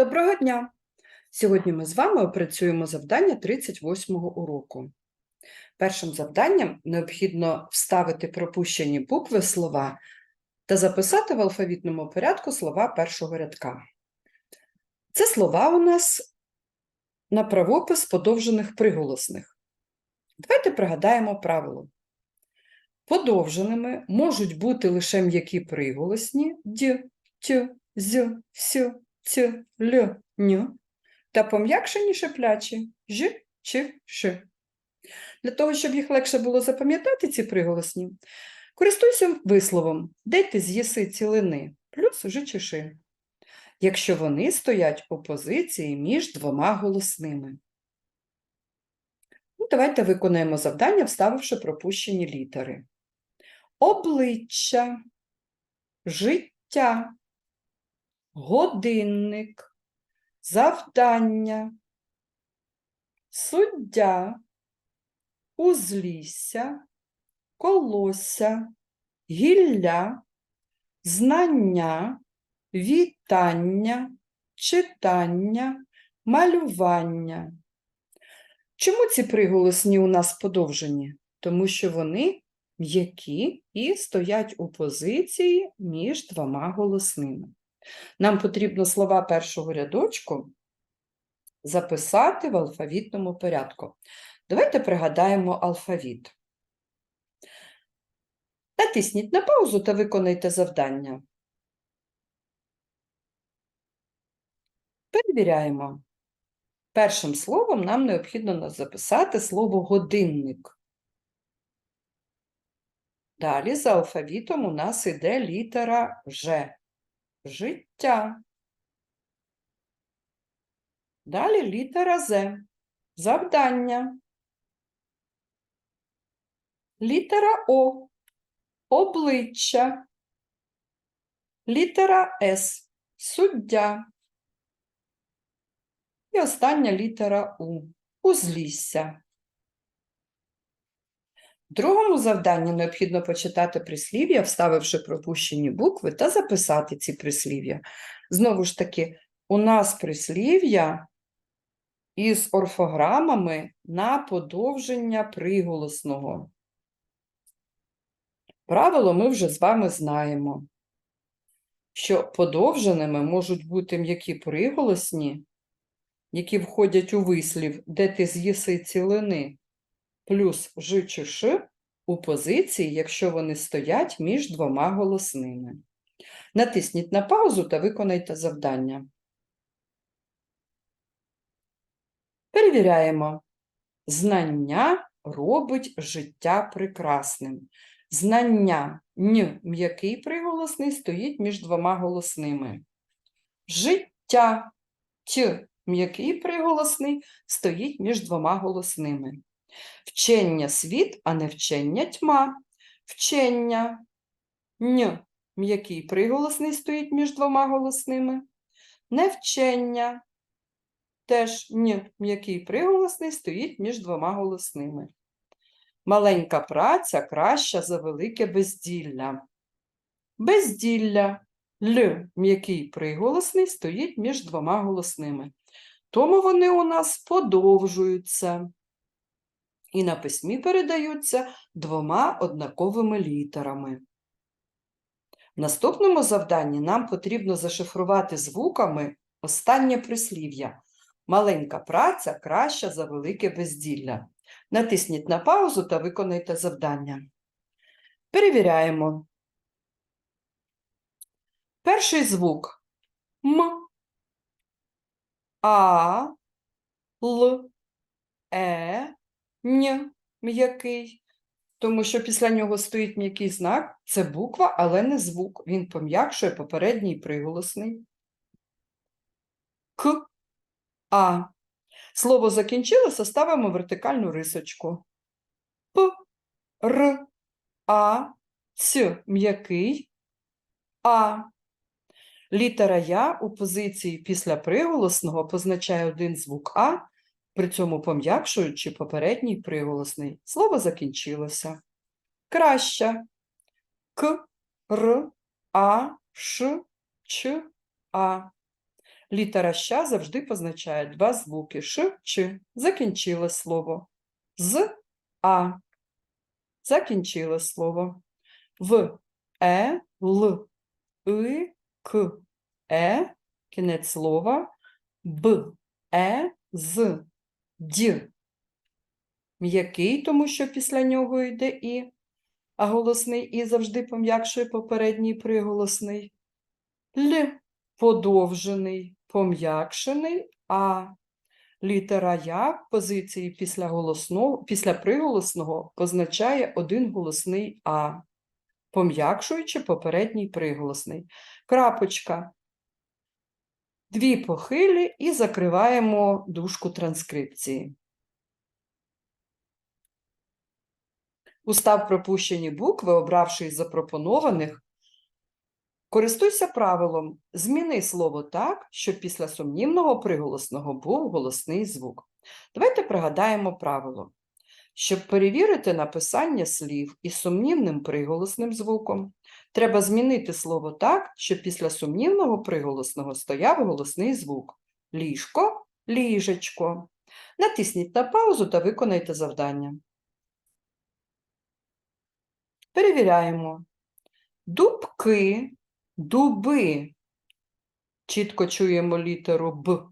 Доброго дня! Сьогодні ми з вами опрацюємо завдання 38-го уроку. Першим завданням необхідно вставити пропущені букви слова та записати в алфавітному порядку слова першого рядка. Це слова у нас на правопис подовжених приголосних. Давайте пригадаємо правило. Подовженими можуть бути лише м'які приголосні д, т, з, с, ц, л, н та пом'якшені шиплячі ж, ч, ш. Для того, щоб їх легше було запам'ятати, ці приголосні, користуйся висловом «де ти з'їси цілини» плюс ж чи ши, якщо вони стоять у позиції між двома голосними. Ну, давайте виконаємо завдання, вставивши пропущені літери. Обличчя, життя, годинник, завдання, суддя, узлісся, колося, гілля, знання, вітання, читання, малювання. Чому ці приголосні у нас подовжені? Тому що вони м'які і стоять у позиції між двома голосними. Нам потрібно слова першого рядочку записати в алфавітному порядку. Давайте пригадаємо алфавіт. Натисніть на паузу та виконайте завдання. Перевіряємо. Першим словом нам необхідно записати слово годинник. Далі за алфавітом у нас іде літера Ж. Життя. Далі літера З. Завдання. Літера О. Обличчя. Літера С. Суддя. І остання літера У. Узлісся. Другому завданні необхідно почитати прислів'я, вставивши пропущені букви, та записати ці прислів'я. Знову ж таки, у нас прислів'я із орфограмами на подовження приголосного. Правило ми вже з вами знаємо, що подовженими можуть бути м'які приголосні, які входять у вислів, де ти з'їси цілини, плюс ж чи ш у позиції, якщо вони стоять між двома голосними. Натисніть на паузу та виконайте завдання. Перевіряємо. Знання робить життя прекрасним. Знання н м'який приголосний стоїть між двома голосними. Життя т м'який приголосний стоїть між двома голосними. Вчення світ, а не вчення тьма. Вчення н м'який приголосний стоїть між двома голосними. Невчення теж н м'який приголосний стоїть між двома голосними. Маленька праця краща за велике безділля. Безділля Л м'який приголосний стоїть між двома голосними. Тому вони у нас подовжуються і на письмі передаються двома однаковими літерами. В наступному завданні нам потрібно зашифрувати звуками останнє прислів'я. Маленька праця краща за велике безділля. Натисніть на паузу та виконайте завдання. Перевіряємо. Перший звук М, А, Л, Е, Н м'який, тому що після нього стоїть м'який знак. Це буква, але не звук. Він пом'якшує попередній приголосний. К, А. Слово закінчилося, ставимо вертикальну рисочку. П, Р, А, Ц м'який, А. Літера Я у позиції після приголосного позначає один звук А, при цьому пом'якшуючи попередній приголосний. Слово закінчилося. Краща. К, Р, А, Ш, Ч, А. Літера ща завжди позначає два звуки ш, ч. Закінчиле слово. З, а. Закінчиле слово. В, е, л, и, к, е. Кінець слова. Б, е, з, д. М'який, тому що після нього йде і, а голосний і завжди пом'якшує попередній приголосний. Л подовжений, пом'якшений, а літера Я в позиції після, голосного, після приголосного позначає один голосний А, пом'якшуючи попередній приголосний. Крапочка. Дві похилі і закриваємо дужку транскрипції. Устав пропущені букви, обравши із запропонованих, Користуйся правилом зміни слово так, щоб після сумнівного приголосного був голосний звук. Давайте пригадаємо правило. Щоб перевірити написання слів із сумнівним приголосним звуком, треба змінити слово так, щоб після сумнівного приголосного стояв голосний звук. Ліжко, ліжечко. Натисніть на паузу та виконайте завдання. Перевіряємо. Дубки дуби. Чітко чуємо літеру Б.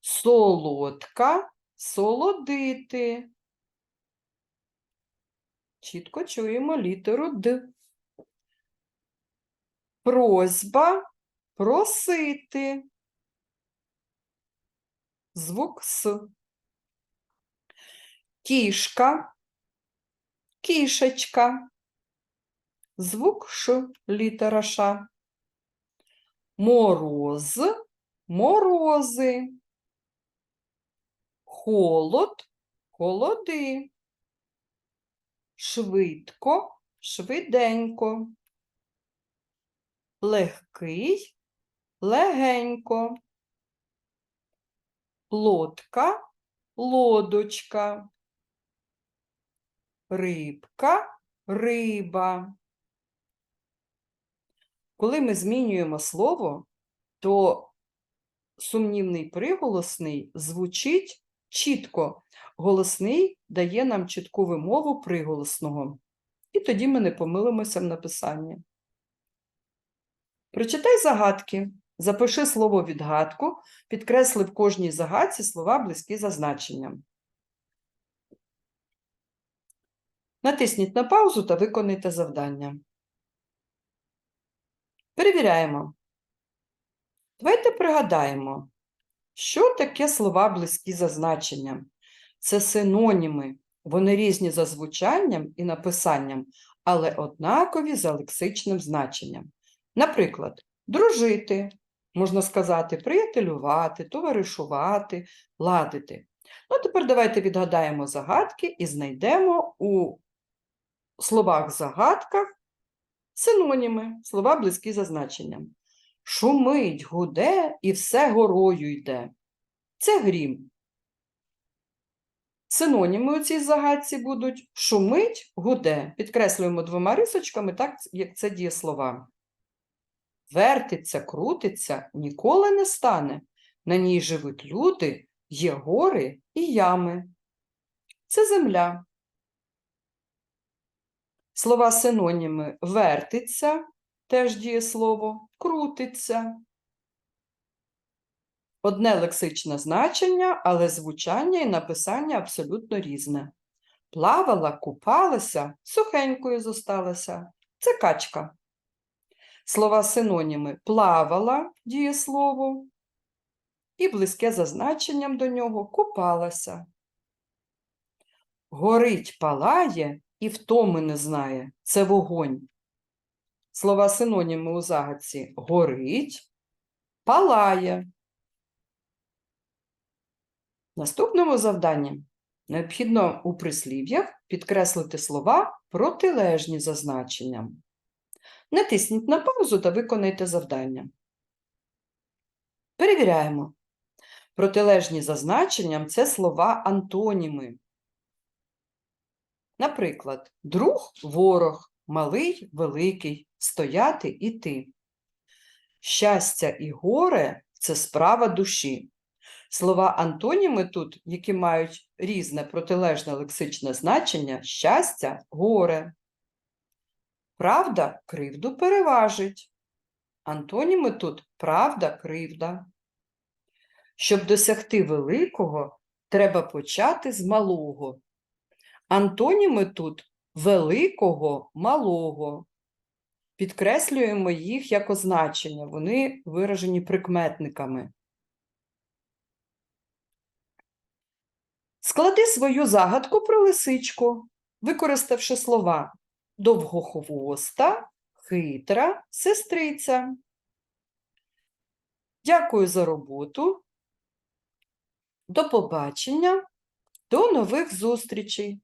Солодка, солодити. Чітко чуємо літеру Д. Просьба просити. Звук С. Кішка, кішечка. Звук Ш, літера Ш. Мороз, морози. Холод, холоди. Швидко, швиденько. Легкий, легенько. Лодка, лодочка. Рибка, риба. Коли ми змінюємо слово, то сумнівний приголосний звучить чітко. Голосний дає нам чітку вимову приголосного. І тоді ми не помилимося в написанні. Прочитай загадки. Запиши слово відгадку, підкресли в кожній загадці слова близькі за значенням. Натисніть на паузу та виконайте завдання. Перевіряємо. Давайте пригадаємо, що таке слова близькі за значенням. Це синоніми. Вони різні за звучанням і написанням, але однакові за лексичним значенням. Наприклад, дружити, можна сказати, приятелювати, товаришувати, ладити. Ну, тепер давайте відгадаємо загадки і знайдемо у словах-загадках Синоніми, слова близькі за значенням. Шумить, гуде і все горою йде. Це грім. Синоніми у цій загадці будуть шумить, гуде. Підкреслюємо двома рисочками, так як це дієслова. Вертиться, крутиться, ніколи не стане. На ній живуть люди, є гори і ями. Це земля. Слова синоніми вертиться, теж дієслово, крутиться. Одне лексичне значення, але звучання і написання абсолютно різне. Плавала, купалася, сухенькою зосталася. Це качка. Слова синоніми плавала дієслово, і близьке за значенням до нього купалася. Горить, палає і втоми не знає це вогонь. Слова синоніми у загадці горить, палає. Наступному завданні необхідно у прислів'ях підкреслити слова протилежні за значенням. Натисніть на паузу та виконайте завдання. Перевіряємо. Протилежні за значенням це слова антоніми. Наприклад, друг ворог, малий великий, стояти іти. Щастя і горе це справа душі. Слова антоніми тут, які мають різне протилежне лексичне значення щастя, горе. Правда кривду переважить. Антоніми тут правда, кривда. Щоб досягти великого, треба почати з малого. Антоніми тут великого, малого. Підкреслюємо їх як означення, вони виражені прикметниками. Склади свою загадку про лисичку, використавши слова довгохвоста, хитра, сестриця. Дякую за роботу. До побачення, до нових зустрічей!